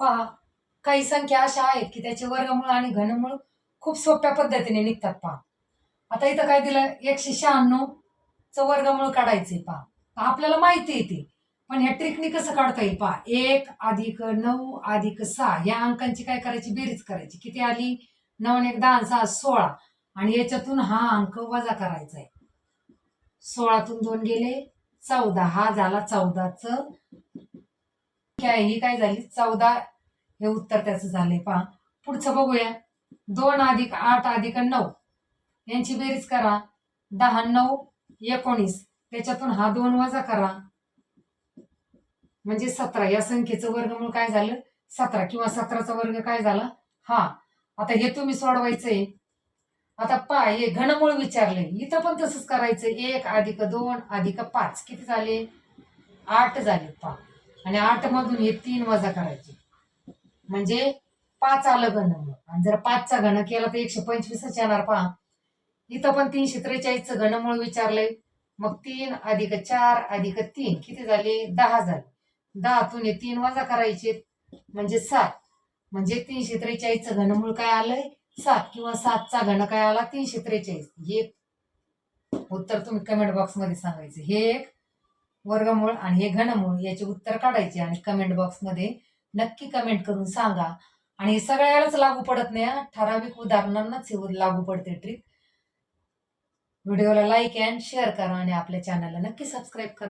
पहा काही संख्या अशा आहेत की त्याचे वर्गमूळ आणि घनमूळ खूप सोप्या पद्धतीने निघतात पहा. आता इथं काय दिलं? एकशे शहाण्णवचं वर्गमूळ काढायचंय पहा. आपल्याला माहिती येते पण ह्या ट्रिकनी कसं काढता येईल पहा? एक अधिक नऊ अधिक सहा. या अंकांची काय करायची? बेरीज करायची. किती आली? नऊ एक दहा सहा सोळा. आणि याच्यातून हा अंक वजा करायचा आहे सोळातून दोन गेले चौदा. हा झाला चौदाच ही काय झाली? चौदा हे उत्तर त्याचं झालंय पहा. पुढचं बघूया. दोन अधिक आठ अधिक नऊ. यांची बेरीज करा. दहा नऊ एकोणीस. त्याच्यातून हा दोन वजा करा. म्हणजे सतरा. या संख्येचं वर्गमूळ काय झालं? सतरा. किंवा सतराचा वर्ग काय झाला? हा. आता हे तुम्ही सोडवायचंय. आता पा हे घनमूळ विचारले इथं पण तसंच करायचं एक अधिक दोन अधिक पाच. किती झाले? आठ झाले. पा आणि आठ मधून हे तीन वजा करायचे. म्हणजे पाच आलं गण आणि जर पाचचा घन केला तर एकशे पंचवीसच येणार पहा. इथं पण तीनशे त्रेचाळीसचं घनमूळ विचारलंय. मग तीन अधिक चार अधिक तीन किती झाले? दहा झाले. दहातून हे तीन वजा करायचे. म्हणजे सात. म्हणजे तीनशे त्रेचाळीसचं घनमूळ काय आलंय? सात किंवा सातचा घन काय आला? तीनशे त्रेचाळीस. हे उत्तर तुम्ही कमेंट बॉक्समध्ये सांगायचं. हे एक वर्गमूळ आणि हे घनमूळ याचे उत्तर काढायचे आणि कमेंट बॉक्समध्ये नक्की कमेंट करून सांगा. आणि हे सगळ्यालाच लागू पडत नाही ठराविक उदाहरणांनाच हे लागू पडते ट्रिक व्हिडिओला लाईक अँड शेअर करा आणि आपल्या चॅनलला नक्की सबस्क्राईब करा.